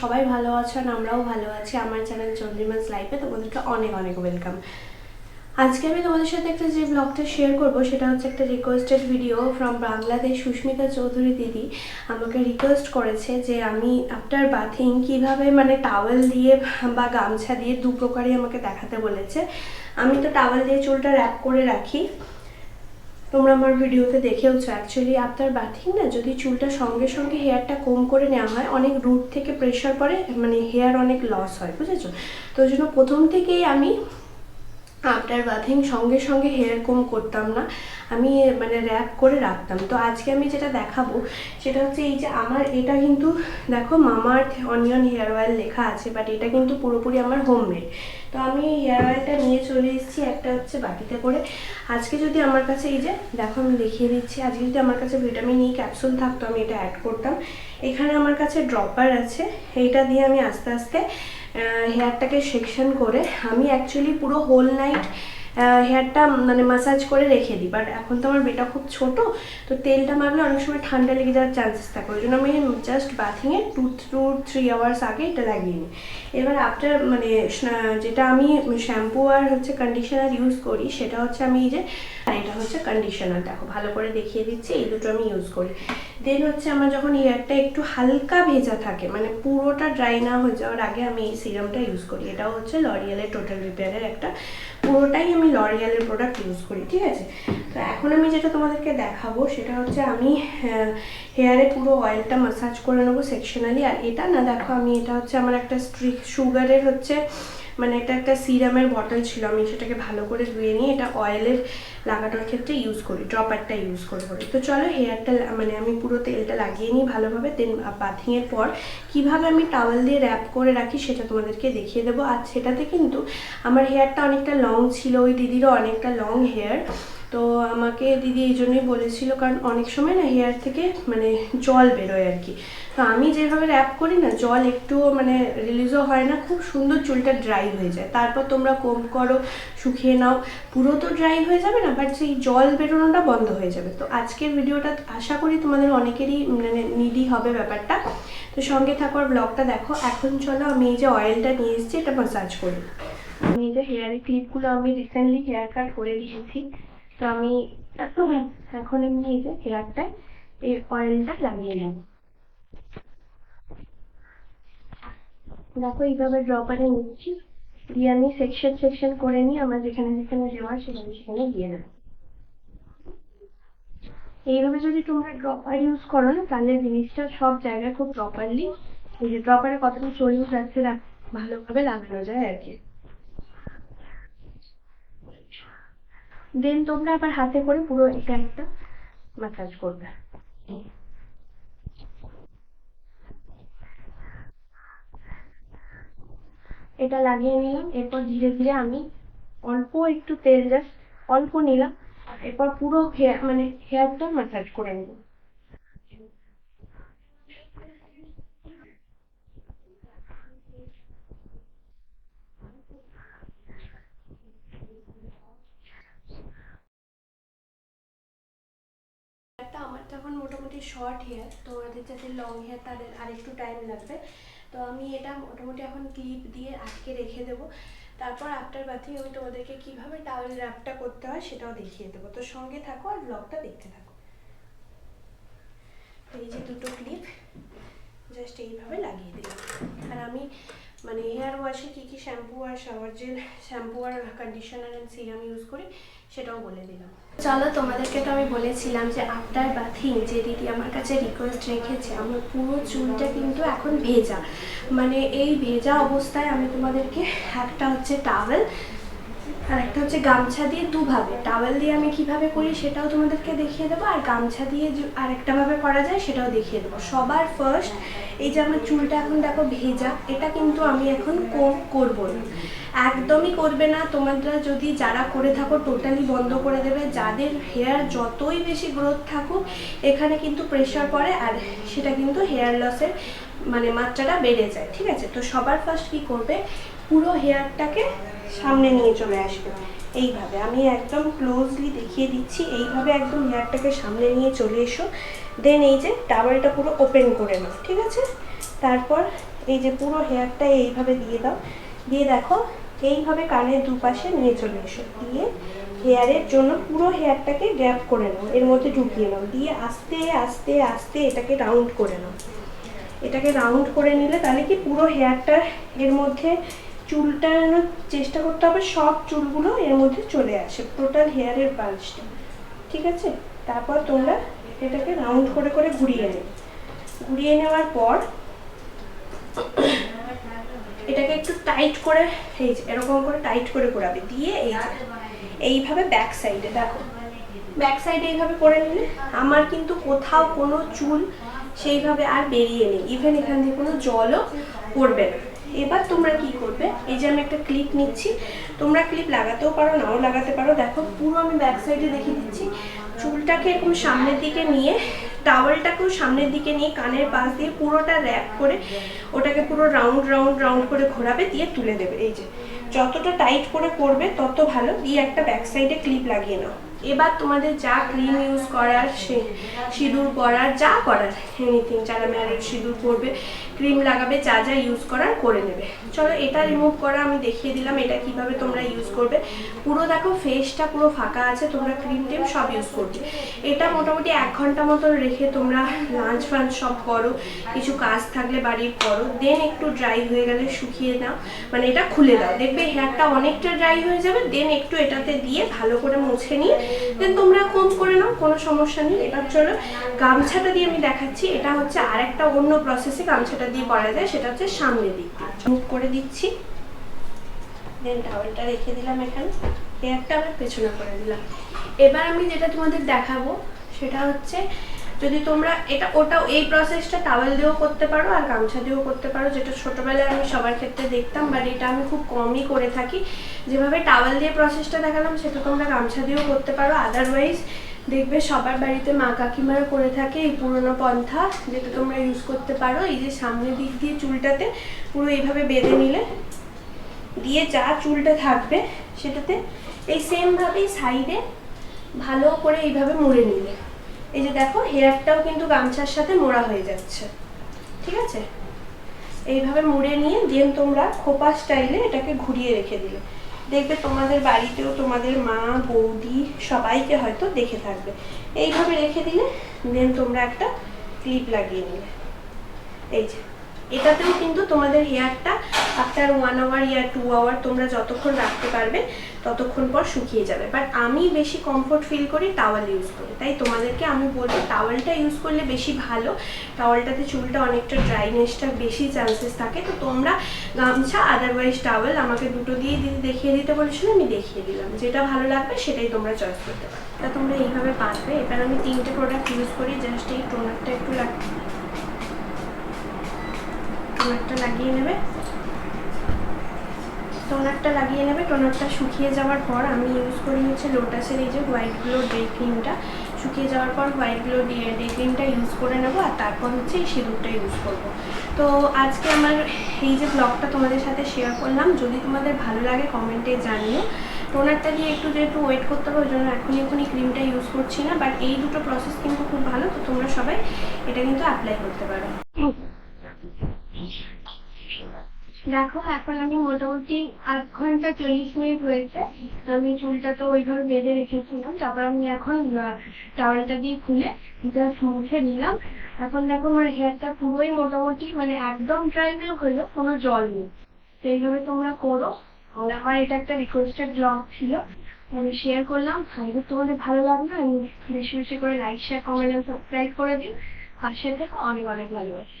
সবাই ভালো আছেন আমরাও ভালো আছি। আমার চ্যানেল চন্দ্রিমাস লাইফে তোমাদেরকে অনেক অনেক ওয়েলকাম আজকে আমি তোমাদের সাথে একটা যে ব্লগটা শেয়ার করব, সেটা হচ্ছে একটা requested video from Bangladesh Susmita Chowdhury দিদি। আমাকে রিকোয়েস্ট করেছে যে আমি আফটার বাথিং কীভাবে মানে টাওয়েল দিয়ে বা গামছা দিয়ে দু প্রকারই আমাকে দেখাতে বলেছে। আমি তো টাওয়েল দিয়ে চুলটা র্যাপ করে রাখি। তোমরা আমার ভিডিওতে দেখেওছো অ্যাকচুয়ালি আপনার বাথিং না, যদি চুলটা সঙ্গে সঙ্গে হেয়ারটা কম করে নেওয়া হয়, অনেক রুট থেকে প্রেশার পড়ে মানে হেয়ার অনেক লস হয়, বুঝেছ? তো ওই জন্য প্রথম থেকেই আমি আফটার বাথিং সঙ্গে সঙ্গে হেয়ার কম করতাম না। আমি মানে র্যাপ করে রাখতাম। তো আজকে আমি যেটা দেখাবো, সেটা হচ্ছে এই যে আমার, এটা কিন্তু, দেখো, মামার অনিয়ন হেয়ার অয়েল লেখা আছে বাট এটা কিন্তু পুরোপুরি আমার হোমমেড তো আমি হেয়ার অয়েলটা নিয়ে চলে এসেছি একটা হচ্ছে বাটিতে করে। আজকে যদি আমার কাছে এই যে, দেখো, আমি দেখিয়ে দিচ্ছি, আজকে যদি আমার কাছে ভিটামিন ই ক্যাপসুল থাকতো, আমি এটা অ্যাড করতাম। এখানে আমার কাছে ড্রপার আছে, এইটা দিয়ে আমি আস্তে আস্তে হেয়ারটাকে সেকশন করে আমি অ্যাকচুয়ালি পুরো হোল নাইট হেয়ারটা মানে মাসাজ করে রেখে দিই। বাট এখন তো আমার বেটা খুব ছোট, তো তেলটা মারলে অনেক সময় ঠান্ডা লেগে যাওয়ার চান্সেস থাকে। ওই জন্য আমি জাস্ট বাথিংয়ে টু টু থ্রি আওয়ার্স আগে এটা লাগিয়ে নিই। এবার আফটার মানে যেটা আমি শ্যাম্পু আর হচ্ছে কন্ডিশনার ইউজ করি, সেটা হচ্ছে আমি এই যে এটা হচ্ছে কন্ডিশনার দেখো, ভালো করে দেখিয়ে দিচ্ছি, এই দুটো আমি ইউজ করি। দেন হচ্ছে আমার যখন হেয়ারটা একটু হালকা ভেজা থাকে মানে পুরোটা ড্রাই না হয়ে যাওয়ার আগে আমি এই সিরামটা ইউজ করি। এটাও হচ্ছে লরিয়ালের টোটাল রিপেয়ারের একটা পুরোটাই আমি লরিয়ালের প্রোডাক্ট ইউজ করি, ঠিক আছে? তো এখন আমি যেটা তোমাদেরকে দেখাবো সেটা হচ্ছে আমি হেয়ারে পুরো অয়েলটা মাসাজ করে নেব সেকশনালি আর এটা না দেখো আমি, এটা হচ্ছে আমার একটা স্ট্রিক সুগারের হচ্ছে মানে এটা একটা সিরামের বটল ছিল, আমি সেটাকে ভালো করে ধুয়ে নিয়ে এটা অয়েলের লাগানোর ক্ষেত্রে ইউজ করি ড্রপারটা ইউজ করে করি। তো চলো হেয়ারটা মানে আমি পুরো তেলটা লাগিয়ে নিই ভালোভাবে দেন বাথিংয়ের পর কীভাবে আমি টাওয়েল দিয়ে র্যাপ করে রাখি সেটা তোমাদেরকে দেখিয়ে দেবো। আর সেটাতে কিন্তু আমার হেয়ারটা অনেকটা লং ছিল, ওই দিদিরও অনেকটা লং হেয়ার তো আমাকে দিদি এই জন্যই বলেছিল, কারণ অনেক সময় না হেয়ার থেকে মানে জল বেরোয় আর কি। তো আমি যেভাবে র্যাপ করি না, জল একটুও মানে রিলিজও হয় না, খুব সুন্দর চুলটা ড্রাই হয়ে যায়। তারপর তোমরা কম করো, শুকিয়ে নাও, পুরো তো ড্রাই হয়ে যাবে না বাট সেই জল বেরোনোটা বন্ধ হয়ে যাবে। তো আজকের ভিডিওটা আশা করি তোমাদের অনেকেরই মানে নিডি হবে ব্যাপারটা। তো সঙ্গে থাকার ব্লগটা দেখো। এখন চলো আমি এই যে অয়েলটা নিয়ে এসেছি, এটা মাসাজ করি। আমি এই যে হেয়ারের ক্লিপগুলো আমি রিসেন্টলি হেয়ার কাট করে দিয়েছি। তো আমি এখন এমনি এই যে হেয়ারটায় এই অয়েলটা লাগিয়ে নেব। দেখো এইভাবে ড্রপারে নিচ্ছি। দিয়ে আমি সেকশন সেকশন করে নিই আমার যেখানে যেখানে দেওয়ার সেখানে সেখানে দিয়ে দেবো। এইভাবে যদি তোমরা ড্রপার ইউজ করো না, তাহলে জিনিসটা সব জায়গায় খুব প্রপারলি এই যে ড্রপারে কতটা চলেও যাচ্ছে ভালোভাবে লাগানো যায় আর কি। দেন তোমরা আবার হাতে করে পুরো এটা একটা ম্যাসাজ করবে। এটা লাগিয়ে নিলাম, এরপর ধীরে ধীরে আমি অল্প একটু তেল জাস্ট অল্প নিলাম, এরপর পুরো হেয়ার মানে হেয়ারটা ম্যাসাজ করে নেব হেয়ারটা আমার তো এখন মোটামুটি শর্ট হেয়ার তো তোমাদের যাতে লং হেয়ার তাদের আরেকটু টাইম লাগবে। তো আমি এটা মোটামুটি এখন ক্লিপ দিয়ে আটকে রেখে দেবো। তারপর আফটার বাথিং আমি তোমাদেরকে কীভাবে টাওয়েল র্যাপটা করতে হয় সেটাও দেখিয়ে দেবো। তো সঙ্গে থাকো আর ব্লগটা দেখতে থাকো। এই যে দুটো ক্লিপ জাস্ট এইভাবে লাগিয়ে দিলাম। আর আমি মানে হেয়ার ওয়াশে কী কী শ্যাম্পু আর শাওয়ার জেল শ্যাম্পু আর কন্ডিশনার অ্যান্ড সিরাম ইউজ করি, সেটাও বলে দিলাম। চলো, তোমাদেরকে তো আমি বলেছিলাম যে আফটার বাথিং যে দিদি আমার কাছে রিকোয়েস্ট রেখেছে, আমার পুরো চুলটা কিন্তু এখন ভেজা। মানে এই ভেজা অবস্থায় আমি তোমাদেরকে একটা হচ্ছে টাওয়েল আর একটা হচ্ছে গামছা দিয়ে দুভাবে। টাওয়েল দিয়ে আমি কীভাবে করি সেটাও তোমাদেরকে দেখিয়ে দেবো, আর গামছা দিয়ে যে আরেকটা ভাবে করা যায় সেটাও দেখিয়ে দেবো। সবার ফার্স্ট এই যে আমার চুলটা এখন দেখো ভেজা, এটা কিন্তু আমি এখন করব না। একদমই করবে না। তোমরা যদি যারা করে থাকো টোটালি বন্ধ করে দেবে। যাদের হেয়ার যতই বেশি গ্রোথ থাকুক, এখানে কিন্তু প্রেশার পড়ে আর সেটা কিন্তু হেয়ার লসের মানে মাত্রাটা বেড়ে যায়। ঠিক আছে? তো সবার ফার্স্ট কি করবে? পুরো হেয়ারটাকে সামনে নিয়ে চলে আসবে। এইভাবে আমি একদম ক্লোজলি দেখিয়ে দিচ্ছি, এইভাবে একদম হেয়ারটাকে সামনে নিয়ে চলে এসো। দেন এই যে টাওয়েলটা পুরো ওপেন করে নাও, ঠিক আছে? তারপর এই যে পুরো হেয়ারটা এইভাবে দিয়ে দাও। দিয়ে দেখো, এইভাবে কানের দুপাশে নিয়ে চলে এসো। দিয়ে হেয়ারের জন্য পুরো হেয়ারটাকে গ্যাপ করে নাও, এর মধ্যে ঢুকিয়ে নাও। দিয়ে আস্তে আস্তে আস্তে এটাকে রাউন্ড করে নাও। এটাকে রাউন্ড করে নিলে তাহলে কি পুরো হেয়ারটা এর মধ্যে চুলটা যেন চেষ্টা করতে হবে, সব চুলগুলো এর মধ্যে চলে আসে টোটাল হেয়ারের পালসটা ঠিক আছে? তারপর তোমরা এটাকে রাউন্ড করে করে ঘুরিয়ে নেবে। ঘুরিয়ে নেওয়ার পর এটাকে একটু টাইট করে, এই যে, এরকম করে টাইট করে ঘোরাবে, দিয়ে এই এইভাবে ব্যাক সাইডে দেখো ব্যাক সাইডে এইভাবে করে নিলে আমার কিন্তু কোথাও কোনো চুল সেইভাবে আর বেরিয়ে নেই ইভেন এখান থেকে কোনো জলও পড়বে না। এবার তোমরা কি করবে? এই যে আমি একটা ক্লিপ নিচ্ছি। তোমরা ক্লিপ লাগাতেও পারো, নাও লাগাতে পারো। দেখো, পুরো আমি ব্যাক সাইডে দেখিয়ে দিচ্ছি। চুলটাকে এরকম সামনের দিকে নিয়ে টাওয়েলটাকেও সামনের দিকে নিয়ে কানের পাশ দিয়ে পুরোটা র্যাপ করে ওটাকে পুরো রাউন্ড রাউন্ড রাউন্ড করে ঘোরাবে, দিয়ে তুলে দেবে। এই যে, যতটা টাইট করে করবে, তত ভালো। দিয়ে একটা ব্যাক সাইডে ক্লিপ লাগিয়ে নাও। এবার তোমাদের যা ক্রিম ইউজ করার, সে, সিঁদুর করার যা করার এনিথিং যারা ম্যারেজ সিঁদুর করবে ক্রিম লাগাবে, যা যা ইউজ করার করে নেবে। চলো এটা রিমুভ করা, আমি দেখিয়ে দিলাম এটা কীভাবে তোমরা ইউজ করবে। পুরো দেখো ফেসটা পুরো ফাঁকা আছে, তোমরা ক্রিম টিম সব ইউজ করবে। এটা মোটামুটি এক ঘণ্টা মতো রেখে তোমরা লাঞ্চ ফাঞ্চ সব করো, কিছু কাজ থাকলে বাড়ির করো। দেন একটু ড্রাই হয়ে গেলে শুকিয়ে নাও মানে এটা খুলে দাও। দেখবে হেয়ারটা অনেকটা ড্রাই হয়ে যাবে দেন একটু এটাতে দিয়ে ভালো করে মুছে নিয়ে দেন তোমরা কম করে নাও? কোনো সমস্যা নেই, এবার চলো। গামছাটা দিয়ে আমি দেখাচ্ছি। এটা হচ্ছে আরেকটা অন্য প্রসেসে গামছাটা দিয়ে করা যায়, সেটা হচ্ছে সামনে দিক মুখ করে দিচ্ছি। দেন টাওয়েলটা রেখে দিলাম এখানে। হেয়ারটা আবার পেছনে করে দিলাম। এবার আমি যেটা তোমাদের দেখাবো, সেটা হচ্ছে যদি তোমরা এটা, ওটা, এই প্রসেসটা টাওয়েল দিয়েও করতে পারো আর গামছা দিয়েও করতে পারো, যেটা ছোটবেলায় আমি সবার ক্ষেত্রে দেখতাম বাট এটা আমি খুব কমই করে থাকি। যেভাবে টাওয়েল দিয়ে প্রসেসটা দেখালাম, সেটা তোমরা গামছা দিয়েও করতে পারো। আদারওয়াইজ দেখবে সবার বাড়িতে মা কাকিমারা করে থাকে এই পুরোনো পন্থা, যেটা তোমরা ইউজ করতে পারো। এই যে সামনের দিক দিয়ে চুলটাতে পুরো এইভাবে বেঁধে নিলে, দিয়ে যা চুলটা থাকবে, সেটাতে এই সেমভাবেই সাইডে ভালো করে এইভাবে মুড়ে নিলে। এই যে দেখো হেয়ারটাও কিন্তু গামছার সাথে মোড়া হয়ে যাচ্ছে। ঠিক আছে? এইভাবে মুড়ে নিয়ে দেন তোমরা খোপা স্টাইলে এটাকে ঘুরিয়ে রেখে দিলে। দেখবে তোমাদের বাড়িতেও তোমাদের মা, বৌদি সবাইকে হয়তো দেখে থাকবে। এইভাবে রেখে দিলে দেন তোমরা একটা ক্লিপ লাগিয়ে নিলে। এই যে। এটাতেও কিন্তু তোমাদের হেয়ারটা after one hour or two hour তোমরা যতক্ষণ রাখতে পারবে, ততক্ষণ পর শুকিয়ে যাবে। বাট আমি বেশি কমফোর্ট ফিল করি টাওয়াল ইউজ করি। তাই তোমাদেরকে আমি বলব টাওয়ালটা ইউজ করলে বেশি ভালো। টাওয়ালটাতে চুলটা অনেকটা ড্রাইনেসটা বেশি চান্সেস থাকে। তো তোমরা গামছা আদারওয়াইজ টাওয়েল আমাকে দুটো দিয়ে দিতে দেখিয়ে দিতে বলেছিল, আমি দেখিয়ে দিলাম। যেটা ভালো লাগবে সেটাই তোমরা চয়েস করতে পারো। তা তোমরা এইভাবে পারবে। এবার আমি তিনটে প্রোডাক্ট ইউজ করি। জাস্ট এই টোনারটা একটু লাগ টোনারটা লাগিয়ে নেবে। টোনারটা লাগিয়ে নেবে। টোনারটা শুকিয়ে যাওয়ার পর আমি ইউজ করি হচ্ছে লোটাসের এই যে হোয়াইট গ্লো ডে ক্রিমটা শুকিয়ে যাওয়ার পর হোয়াইট গ্লো ডে ডে ক্রিমটা ইউজ করে নেব আর তারপর হচ্ছে এই সিঁদুরটা ইউজ করব। তো আজকে আমার এই যে ব্লগটা তোমাদের সাথে শেয়ার করলাম। যদি তোমাদের ভালো লাগে কমেন্টে জানিও। টোনারটা দিয়ে একটু যেহেতু ওয়েট করতে হবে, ওই জন্য এখনই এখনই ক্রিমটা ইউজ করছি না। বাট এই দুটো প্রসেস কিন্তু খুব ভালো, তো তোমরা সবাই এটা কিন্তু অ্যাপ্লাই করতে পারো। দেখো, এখন আমি মোটামুটি আধ ঘণ্টা চল্লিশ মিনিট হয়েছে। আমি চুলটা তো ওইভাবে বেঁধে রেখেছিলাম। তারপর আমি এখন টাওয়ালটা দিয়ে খুলে জাস্ট মুছে নিলাম। এখন দেখো, আমার হেয়ারটা পুরোই মোটামুটি মানে একদম ড্রাই না হলেও কোনো জল নেই। তো এইভাবে তোমরা করো। আমার এটা একটা রিকোয়েস্টেড ব্লগ ছিল। আমি শেয়ার করলাম। যদি তোমাদের ভালো লাগল আমি বেশি বেশি করে লাইক শেয়ার কমেন্ট সাবস্ক্রাইব করে দিন পাশে থেকে অনেক অনেক ভালোবাসি।